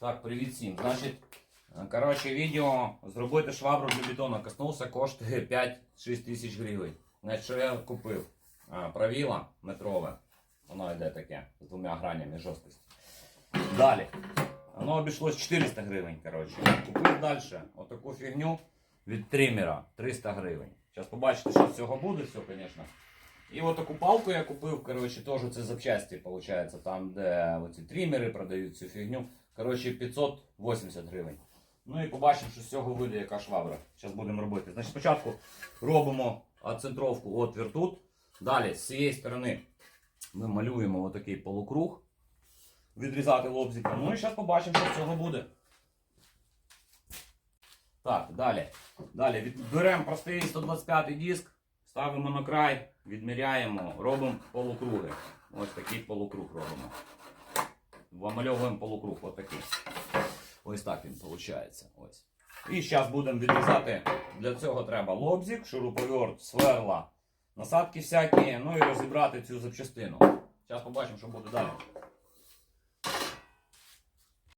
Так, привіт всім. Значить, е, коротше, відео зробити швабру для бетону коснувся коштує 5-6 тисяч гривень. Значить, що я купив? А, метрове. Воно йде таке з двома гранями жорсткості. Далі. Воно обійшлось 400 гривень. коротше. Купив далі отаку фігню від тримера 300 гривень. Зараз побачите, що з цього буде, все, звісно. І от таку палку я купив, коротше, теж це запчасті, виходить, там, де оці трімери продають цю фігню. Коротше, 580 гривень. Ну і побачимо, що з цього вийде яка швабра. Зараз будемо робити. Значить, спочатку робимо центровку отвір тут. Далі з цієї сторони ми малюємо отакий полукруг. Відрізати лобзиком. Ну і зараз побачимо, що з цього буде. Так, далі. Далі беремо простий 125 диск, ставимо на край, відміряємо, робимо полукруги. Ось такий полукруг робимо. Вимальовуємо полукруг отакий. Ось так він виходить. Ось. І зараз будемо відрізати. Для цього треба лобзик, шуруповерт, сверла, насадки всякі, ну і розібрати цю запчастину. Зараз побачимо, що буде далі.